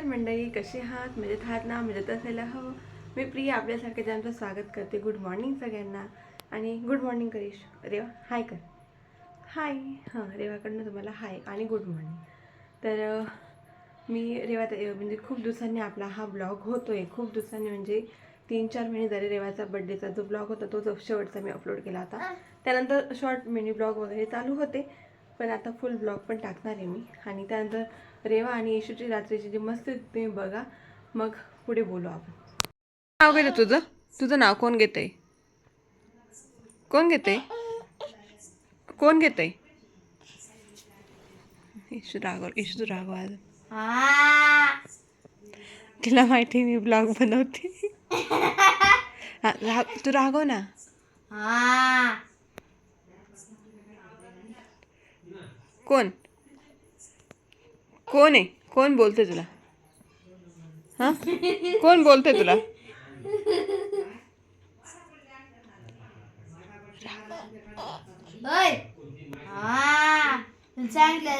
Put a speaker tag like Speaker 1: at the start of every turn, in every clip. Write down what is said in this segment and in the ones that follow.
Speaker 1: नमस्कार मंडळी कसे आहात? मजेत आहात ना? मजेत असायला हवं. मी प्रिया आपल्यासारख्या ज्यांचं स्वागत करते. गुड मॉर्निंग सगळ्यांना. आणि good morning Karish. Reva hi कर. हाय हां रेवाकडनं तुम्हाला हाय आणि गुड मॉर्निंग तर मी रेवा म्हणजे खूप दिवसांनी आपला हा ब्लॉग होतो आहे खूप दिवसांनी म्हणजे तीन चार महिने झाले रेवाचा बड्डेचा जो ब्लॉग होता तो जो शेवटचा मी अपलोड केला होता. त्यानंतर शॉर्ट मिनी ब्लॉग वगैरे चालू होते. पण आता फुल ब्लॉग पण टाकणार आहे मी. आणि त्यानंतर रेवा आणि येशूची रात्रीची जी मस्ती तुम्ही बघा. मग पुढे बोलू आपण. नाव घेतं तुझं? तुझं नाव कोण घेतंय? कोण घेतंय? कोण घेतंय? येशू रागव येशू रागव आज. तिला माहिती मी ब्लॉग बनवते. राग तू रागव ना? कोण? कोण आहे? कोण बोलते तुला? हा? कोण बोलते तुला?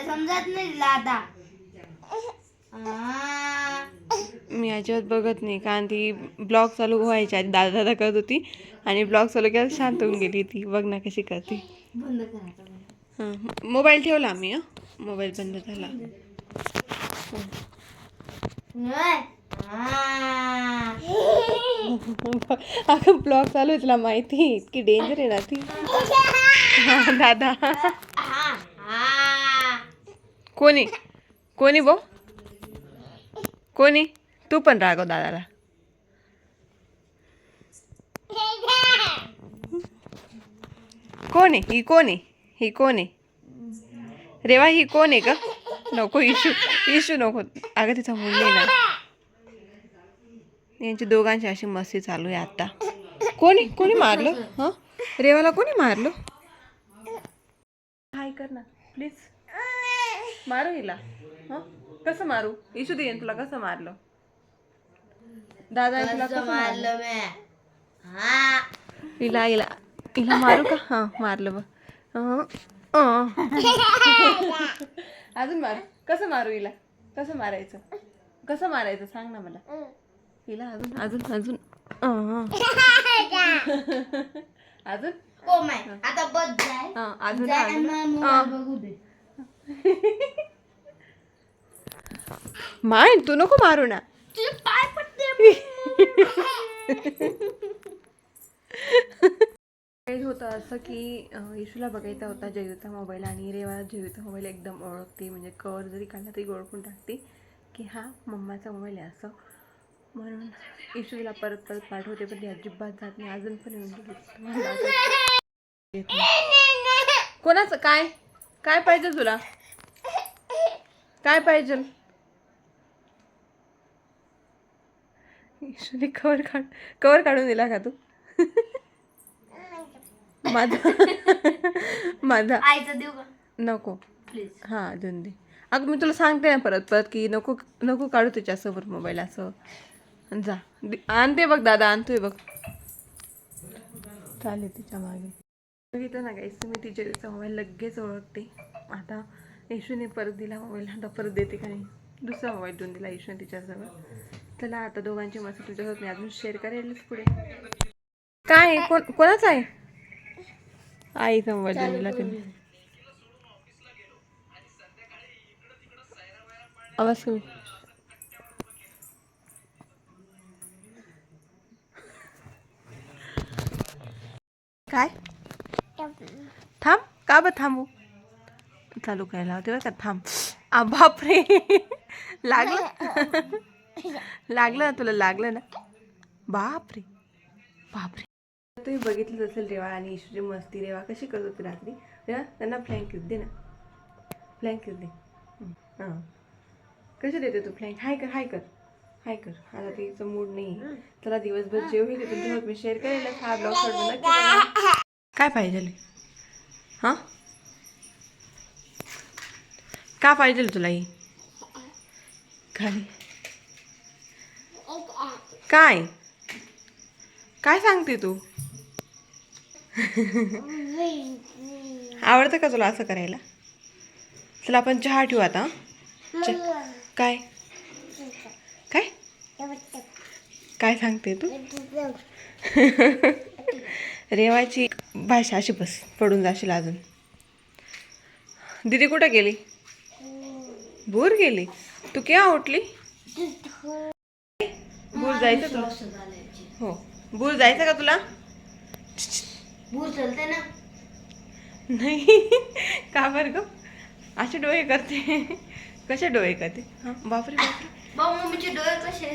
Speaker 2: समजत नाही तुला आता.
Speaker 1: मी अजिबात बघत नाही कारण ती ब्लॉग चालू व्हायच्या आधी दादा दादा करत होती आणि ब्लॉग चालू केला शांत होऊन गेली ती बघ ना कशी करते. हां मोबाईल ठेवला आम्ही हां? मोबाईल बंद झाला. अगं ब्लॉग चालू आहे तुला माहिती. इतकी डेंजर आहे ना ती. दादा. कोणी? कोणी बो? कोणी? तू पण रागव दादाला. कोण? आहे ही कोण? आहे ही कोण? आहे रेवा ही कोण आहे का नको इशू इशू नको. अगं तिचा मुलगी ना. यांची दोघांची अशी मस्ती चालू आहे आता. कोणी कोणी मारलं? हां? रेवाला कोणी मारलं? हाय कर ना. प्लीज मारू हिला. हं? कसं मारू? इशू दे तुला कसं मारलं? दादा तुला
Speaker 2: कसं
Speaker 1: मारलं?
Speaker 2: हा.
Speaker 1: हिला हिला हिला मारू का? हां मारलं बघ. अजून मारू. कसं मारू हिला? कसं मारायचं? कसं मारायचं? सांग ना मला. हिला अजून अजून अजून. अं. अजून?
Speaker 2: आता बस जाय.
Speaker 1: हां अजून
Speaker 2: जाय आणि
Speaker 1: अजून
Speaker 2: मला
Speaker 1: अं.
Speaker 2: मोबाईल बघू दे.
Speaker 1: माय तू नको मारू ना.
Speaker 2: तुझे पाय पडते
Speaker 1: होतं असं की इशूला येशूला बघायचा होता जयूचा मोबाईल आणि रेवा जयूचा मोबाईल एकदम ओळखते. म्हणजे कवर जरी काढला तरी ओळखून टाकते की हा मम्माचा मोबाईल आहे असं. म्हणून येशूला परत परत पाठवते पण ती अजिबात जात नाही. अजून पण येऊन गेली. कोणाचं? काय? काय पाहिजे तुला? काय पाहिजे? येशूने कवर काढ कवर काढून दिला का तू? माझा. माझा.
Speaker 2: आईचं देऊ का?
Speaker 1: नको.
Speaker 2: प्लीज
Speaker 1: हां देऊन दे. अगं मी तुला सांगते ना परत परत की नको नको काढू त्याच्यासमोर मोबाईल असं. जा. दे- आणते बघ दादा आणतोय बघ. चालेल तिच्यामागे. बघितलं ना गाईस मी तिच्या तिचा मोबाईल लगेच ओळखते. आता येशूने परत दिला मोबाईल आता परत देते का नाही? दुसरा मोबाईल देऊन दिला येशूने तिच्याजवळ. चला आता दोघांची मस्त तुझ्यासोबत मी अजून शेअर करेलच पुढे. काय? कोण कोणाचा आहे? आईचा मोबाईल देऊन दिला तिने आवाज कमी. काय? थांब. का बरं थांबू? चालू करायला होते बरं का? थांब. आ बापरे. लागलं? लागलं ना तुला? लागलं ना? बापरे. बापरे. तुम्ही बघितलं असेल रेवा आणि ईश्वरी मस्ती रेवा कशी करत होती रात्री? रेवा त्यांना फ्लँक दे ना. फ्लँक दे. हं, कसे देते तू फ्लँक हाय कर हाय कर. हाय कर. आता तिचं मूड नाही चला दिवसभर जेव हे तुमच्यासोबत मी शेअर करेल. हा ब्लॉग सोडून. काय पाहिजे हां? का पाहिजे तुला ही? खाली. काय? काय सांगते तू? आवडतं का तुला असं करायला? चला आपण चहा ठेवू आता. च- काय? काय? सांगते तू? रेवाची भाषा अशी बस पडून जाशील अजून. दीदी कुठं गेली? भूर गेली? तू केव्हा उठली? भूर जायचं तुला? हो. भूर जायचं का तुला?
Speaker 2: भूर चलते ना?
Speaker 1: नाही. का बरं ग? असे डोळे करते. कसे डोळे करते? हां. बापरे बापरे.
Speaker 2: भाऊ मम्मीचे डोळे कसे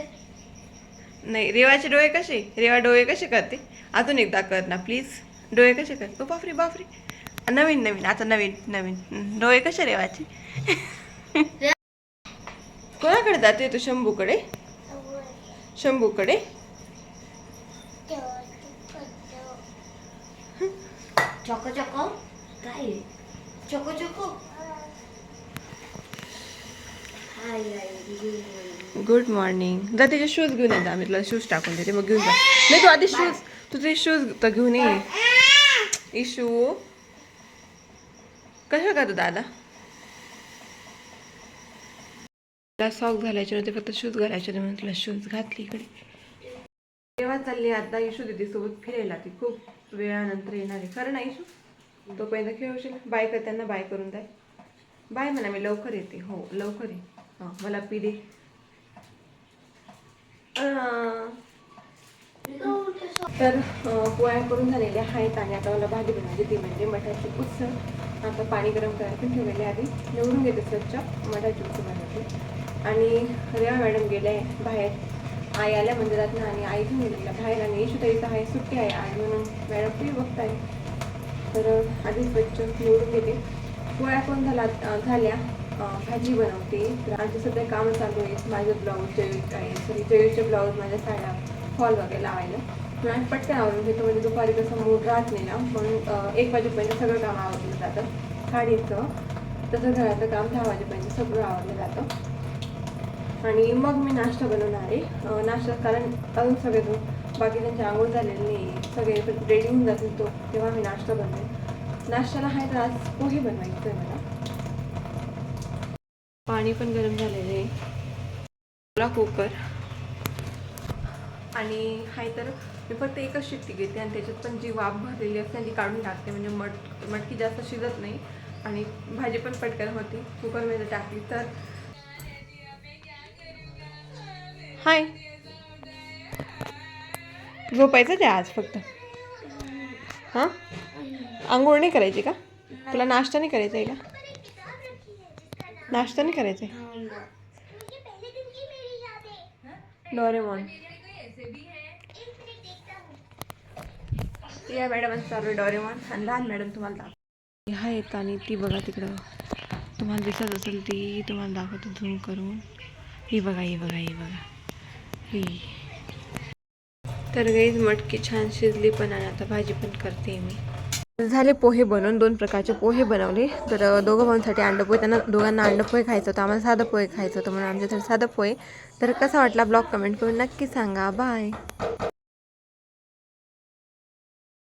Speaker 1: नाही रेवाचे डोळे कसे? रेवा डोळे कसे करते? अजून एकदा कर ना प्लीज डोळे कसे कर? ओ बापरे बापरे. नवीन नवीन. आता नवीन नवीन. डोळे कसे रेवाचे? कोणाकडे जाते तू शंभूकडे? शंभूकडे?
Speaker 2: चोको चोको काय चोको चोको
Speaker 1: गुड मॉर्निंग जा त्याचे शूज घेऊन ये आम्ही मी तुला शूज टाकून देते. मग घेऊन जा. नाही तू आधी शूज तू तुझे शूज तर घेऊन ये. इशू कसं का तू दादा? तुला सॉक घालायचे नव्हते फक्त शूज घालायचे होते म्हणून तुला शूज घातली इकडे. तेव्हा चालली आता इशू दिदी सोबत फिरायला ती खूप वेळानंतर येणार. आहे खरं ना इशू तोपर्यंत खेळूशील बाय कर त्यांना बाय करून द्या. बाय म्हणा मी लवकर येते. हो लवकर ये. हां मला पी दे. तर पोळ्या करून झालेल्या आहेत आणि आता मला भाजी बनवायची ती म्हणजे मठाची उत्सव आता पाणी गरम करायला पण ठेवलेले आधी. निवडून घेते स्वच्छ मठाची उत्सव बनवते. आणि रेवा मॅडम गेले बाहेर. आई आल्या मंदिरात ना आणि आई घेऊन गेलेल्या बाहेर आणि येशुताईचं आहे सुट्टी आहे. आणि म्हणून मॅडम टी बघताय तर आधी स्वच्छ निवडून घेते. पोळ्या पण झाला झाल्या. भाजी बनवते. तर आमचे सध्या कामं चालू आहेत. माझं ब्लाऊज जैविक आहे. सॉरी जैविकचे ब्लाऊज माझ्या साड्या फॉल वगैरे लावायला. पण आम्ही पटकन आवरून घेतो. म्हणजे दुपारी कसं मूड राहत नाही ना. म्हणून एक वाजेपर्यंत सगळं काम आवडलं जातं. साडीचं तसं घराचं काम दहा वाजेपर्यंत सगळं आवडलं जातं. आणि मग मी नाश्ता बनवणार आहे. नाश्ता कारण अजून सगळे बाकी त्यांची आंघोळ झालेली नाही सगळे रेडी होऊन जातील तो तेव्हा मी नाश्ता बनवेन. नाश्त्याला आहे तर आज पोहे बनवायचं आहे मला. पाणी पण गरम झालेलं आहे. कुकर. आणि हाय तर मी फक्त एकच शिट्टी घेते आणि त्याच्यात पण जी वाफ भरलेली असते ती काढून टाकते. म्हणजे मट मटकी जास्त शिजत नाही. आणि भाजी पण पटकन होती. कुकरमध्ये टाकली तर हाय. झोपायचं ते आज फक्त. हां? आंघोळ नाही करायची का? तुला नाश्ता नाही करायचा आहे का? नाश्ता नाही करायचा आहे? डोरेमॉन. या मॅडम चालू आहे डोरेमॉन. आणि लहान मॅडम तुम्हाला दाखव ह्या आणि ती बघा तिकडं. तुम्हाला दिसत असेल ती तुम्हाला दाखवतो झूम करून. ही बघा ही बघा ही बघा. तर गाईज मटकी छान शिजली पण आणि आता भाजी पण करते मी. झाले पोहे बनवून दोन प्रकारचे पोहे बनवले. तर दोघं भाऊंसाठी अंड पोहे त्यांना दोघांना अंड पोहे खायचं होतं आम्हाला साधं पोहे खायचं होतं म्हणून आमच्यासाठी साधं पोहे. तर कसा वाटला ब्लॉग कमेंट करून नक्की सांगा. बाय.